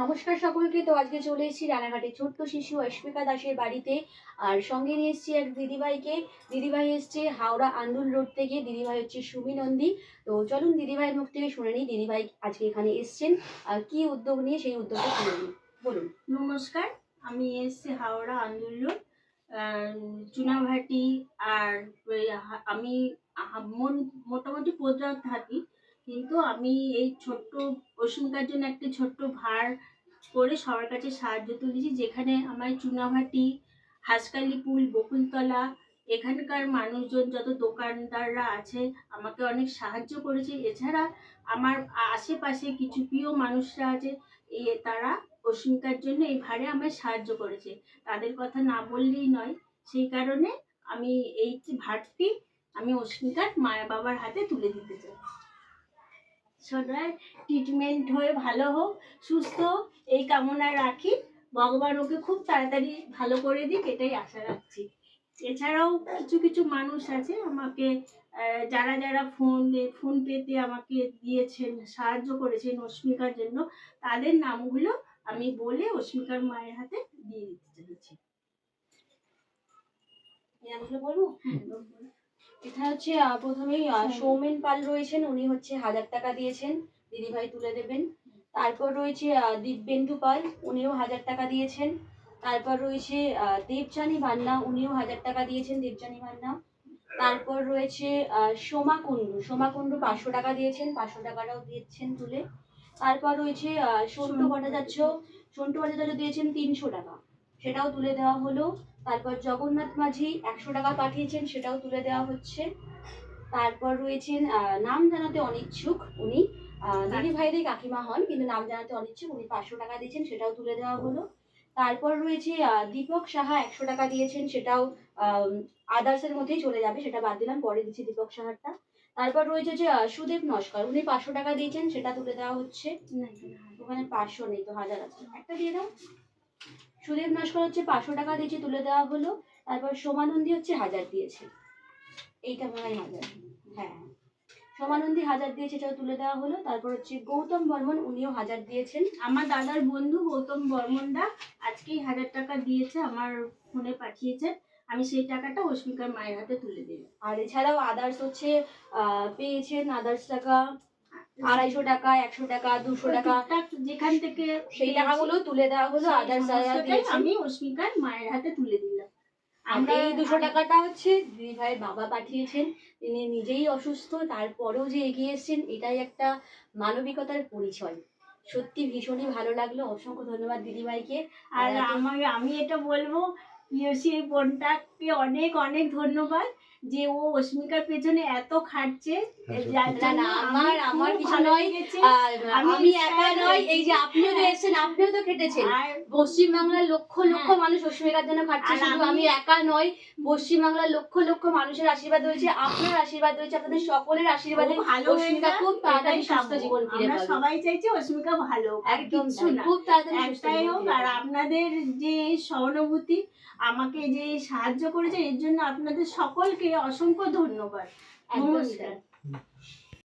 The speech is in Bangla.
নমস্কার সকলকে। তো আজকে চলে এসেছি রানাঘাটে ছোট্ট শিশু অস্মিকা দাসের বাড়িতে। আর সঙ্গে নিয়ে এসেছি এক দিদিভাইকে। দিদিভাই এসছে হাওড়া আন্দুল রোড থেকে। দিদিভাই হচ্ছে সুমি নন্দী। তো চলুন দিদিভাইয়ের মুখ থেকে শুনে নিই। দিদিভাই আজকে এখানে এসছেন। আর কি উদ্যোগ নিয়ে সেই উদ্যোগটা শুনে নিই। বলুন। নমস্কার। আমি এসছি হাওড়া আন্দুল রোড চুনাভাটি। আর আমি মোটামুটি প্রোগ্রাম থাকি। কিন্তু আমি এই ছোট্ট অসুবিধার জন্য একটি ছোট্ট ভার করে সবার কাছে সাহায্য তুলেছি। যেখানে আমার চুনাভাটি হাঁসকালি পুল, বকুলতলা, এখানকার মানুষজন, যত দোকানদাররা আছে, আমাকে অনেক সাহায্য করেছে। এছাড়া আমার আশেপাশে কিছু প্রিয় মানুষরা আছে তারা অস্মিতার জন্য এই ভারে আমায় সাহায্য করেছে। তাদের কথা না বললেই নয়, সেই কারণে আমি এই ভারটি আমি অস্মিতার মায়া বাবার হাতে তুলে দিতে চাই। সবাই ট্রিটমেন্ট হয়ে ভালো হোক সুস্থ হোক এই কামনা রাখি। ভগবান ওকে খুব তাড়াতাড়ি ভালো করে দিক এটাই আশা রাখছি। এছাড়াও কিছু কিছু মানুষ আছে আমাকে যারা যারা ফোন ফোন পেতে আমাকে দিয়েছেন সাহায্য করেছেন অস্মিকার জন্য তাদের নামগুলো আমি বলে অস্মিকার মায়ের হাতে দিয়ে দিতে চাইছি। বলব এখানে হচ্ছে প্রথমেই আহ, সৌমেন পাল রয়েছেন উনি হচ্ছে হাজার টাকা দিয়েছেন দিদিভাই তুলে দেবেন। তারপর রয়েছে আহ, দিব্যেন্দু পাল উনিও হাজার টাকা দিয়েছেন। তারপর রয়েছে আহ, দেবযানী মান্না উনিও হাজার টাকা দিয়েছেন দেবযানী মান্না তারপর রয়েছে আহ, সোমা কুণ্ডু সোমা কুণ্ডু পাঁচশো টাকা দিয়েছেন পাঁচশো টাকাটাও দিয়েছেন তুলে। তারপর রয়েছে আহ, সন্টু ভট্টাচার্য সন্টু ভট্টাচার্য দিয়েছেন তিনশো টাকা। সেটাও তুলে দেওয়া হলো। তারপর জগন্নাথ মাঝি একশো টাকা পাঠিয়েছেন সেটাও তুলে দেওয়া হচ্ছে। তারপর রয়েছেন নাম জানাতে অনিচ্ছুক উনি। আহ, দিদি ভাইদের কাকিমা হন কিন্তু নাম জানাতে অনিচ্ছুক উনি পাঁচশো টাকা দিয়েছেন সেটাও তুলে দেওয়া হলো। তারপর রয়েছে আহ, দীপক সাহা একশো টাকা দিয়েছেন সেটাও আদার্সের মধ্যেই চলে যাবে সেটা বাদ দিলাম পরে দিচ্ছি দীপক সাহারটা। তারপর রয়েছে যে সুদেব নস্কর উনি পাঁচশো টাকা দিয়েছেন সেটা তুলে দেওয়া হচ্ছে। ওখানে পাঁচশো নেই তো হাজার আছে। একটা দিয়ে দাও। সুদেব নস্কর হচ্ছে পাঁচশো টাকা দিয়েছে তুলে দেওয়া হলো, তারপর সোমানন্দী হচ্ছে হাজার দিয়েছে। এইটা মনে হয় হাজার। হ্যাঁ। সোমানন্দী হাজার দিয়েছে এটাও তুলে দেওয়া হলো, তারপর হচ্ছে গৌতম বর্মন উনিও হাজার দিয়েছেন। আমার দাদার বন্ধু গৌতম বর্মনদা আজকেই হাজার টাকা দিয়েছে, আমার ফোনে পাঠিয়েছে আমি সেই টাকাটা অস্মিকার মায়ের হাতে তুলে দেব আর এছাড়াও আদার্স হচ্ছে পেয়েছেন আদার্স টাকা। আড়াইশো টাকা একশো টাকা দুশো টাকা। যেখান থেকে সেই টাকাগুলো তুলে দেওয়া হলো দিয়েছেন আমি অস্মিকার মায়ের হাতে তুলে দিলাম। আমরা এই দুশো টাকাটা হচ্ছে দিদি ভাইয়ের বাবা পাঠিয়েছেন। তিনি নিজেই অসুস্থ তারপরেও যে এগিয়ে এসেছেন এটাই একটা মানবিকতার পরিচয়। সত্যি ভীষণই ভালো লাগল। অসংখ্য ধন্যবাদ দিদি ভাইকে। আর আমার আমি এটা বলব পিওসি এই বোনটাকে অনেক অনেক ধন্যবাদ। যে ও অস্মিকার পেছনে এত খাটছে হ্যাঁ, যার না জন্য না আমার আমার কিছু নয়। আমি আমি একা নয় এই যে আপনিও তো এসেছেন আপনিও তো খেটেছেন। পশ্চিমবাংলার লক্ষ লক্ষ হ্যাঁ। মানুষ অস্মিকার জন্য খাটছে শুধু আমি- একা নয় পশ্চিমবাংলার লক্ষ লক্ষ মানুষের আশীর্বাদ রয়েছে আপনার আশীর্বাদ রয়েছে আপনাদের সকলের আশীর্বাদে ভালো অস্মিকা খুব তাড়াতাড়ি সুস্থ জীবন ফিরে পাবে। সবাই চাইছি অস্মিকা ভালো একদম খুব তাড়াতাড়ি সুস্থ হোক আর আপনাদের যে সহানুভূতি আমাকে যে সাহায্য করেছে এর জন্য আপনাদের সকলকে অসংখ্য ধন্যবাদ নমস্কার।